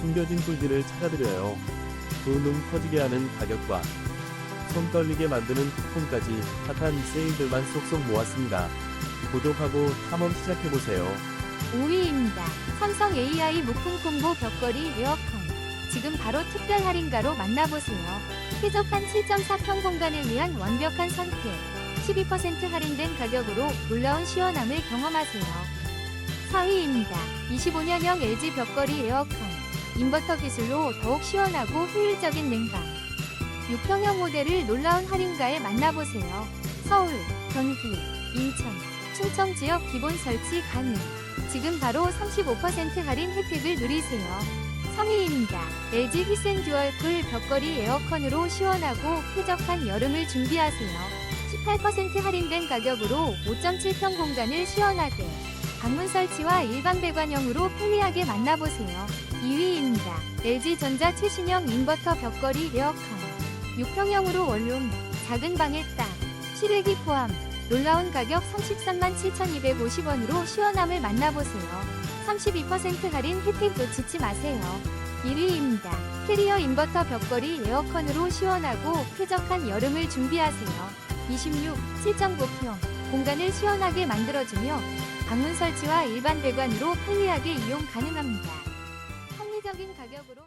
숨겨진 꿀들을 찾아드려요. 두눈 커지게 하는 가격과 손 떨리게 만드는 쿠폰까지 핫한 세일들만 쏙쏙 모았습니다. 구독하고 탐험 시작해보세요. 5위입니다. 삼성 AI 무풍 콤보 벽걸이 에어컨. 지금 바로 특별 할인가로 만나보세요. 쾌적한 7.4평 공간을 위한 완벽한 선택. 12% 할인된 가격으로 놀라운 시원함을 경험하세요. 4위입니다. 25년형 LG 벽걸이 에어컨. 인버터 기술로 더욱 시원하고 효율적인 냉방. 6평형 모델을 놀라운 할인가에 만나보세요. 서울, 경기, 인천, 충청 지역 기본 설치 가능. 지금 바로 35% 할인 혜택을 누리세요. 3위입니다. LG 히센 듀얼 쿨 벽걸이 에어컨으로 시원하고 쾌적한 여름을 준비하세요. 18% 할인된 가격으로 5.7평 공간을 시원하게 방문 설치와 일반 배관형으로 편리하게 만나보세요. 2위입니다. LG전자 최신형 인버터 벽걸이 에어컨 6평형으로 원룸 작은 방에 딱 실외기 포함 놀라운 가격 33만 7,250원으로 시원함을 만나보세요. 32% 할인 혜택 놓치지 마세요. 1위입니다. 캐리어 인버터 벽걸이 에어컨으로 시원하고 쾌적한 여름을 준비하세요. 26, 7.9평 공간을 시원하게 만들어주며 방문 설치와 일반 배관으로 편리하게 이용 가능합니다. 합리적인 가격으로